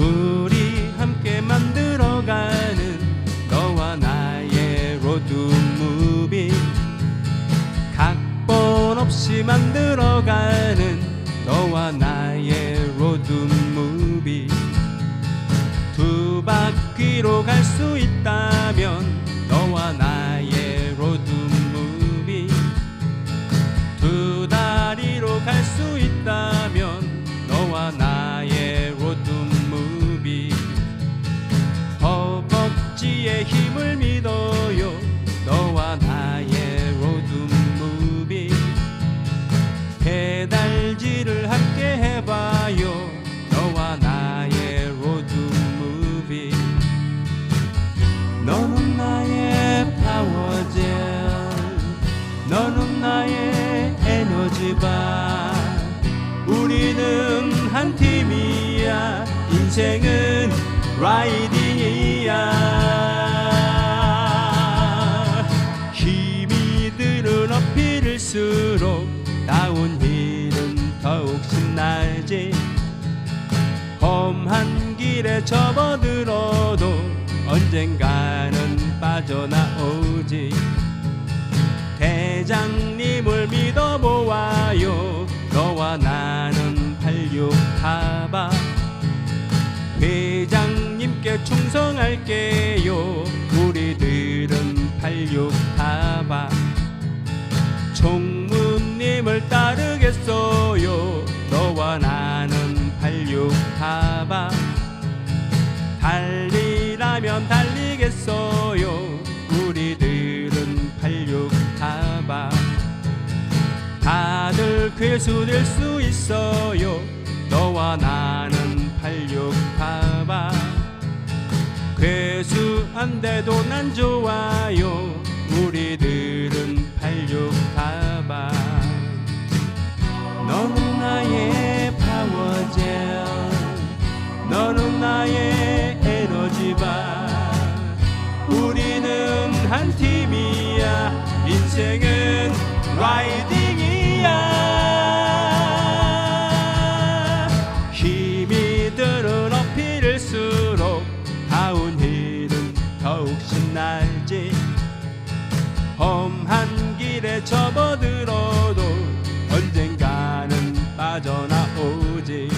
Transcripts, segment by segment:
우리 함께 만들어가는 너와 나의 로드 무비. 각본 없이 만들어가는 너와 나의 로드 무비. 두 바퀴로 갈 수 있다. 에너지바 우리는 한 팀이야. 인생은 라이딩이야. 힘이 드는 어필일수록 다운힐은 더욱 신나지. 험한 길에 접어들어도 언젠가는 빠져나오지. 대장님을 믿어보아 회장님께 충성할게요. 우리들은 팔육타바. 총무님을 따르겠어요. 너와 나는 팔육타바. 달리라면 달리겠어요. 우리들은 팔육타바. 다들 괴수 될 수 있어요. 너와 나는 팔육타바. 괴수 안 돼도 난 좋아요. 우리들은 팔육타바 너는 나의 파워젤. 너는 나의 에너지바. 우리는 한 팀이야. 인생은 라이딩이야. 힘이 드는 어필일수록 신 날지 험한 길에 접어들어도 언젠가는 빠져나오지.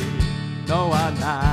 너와 나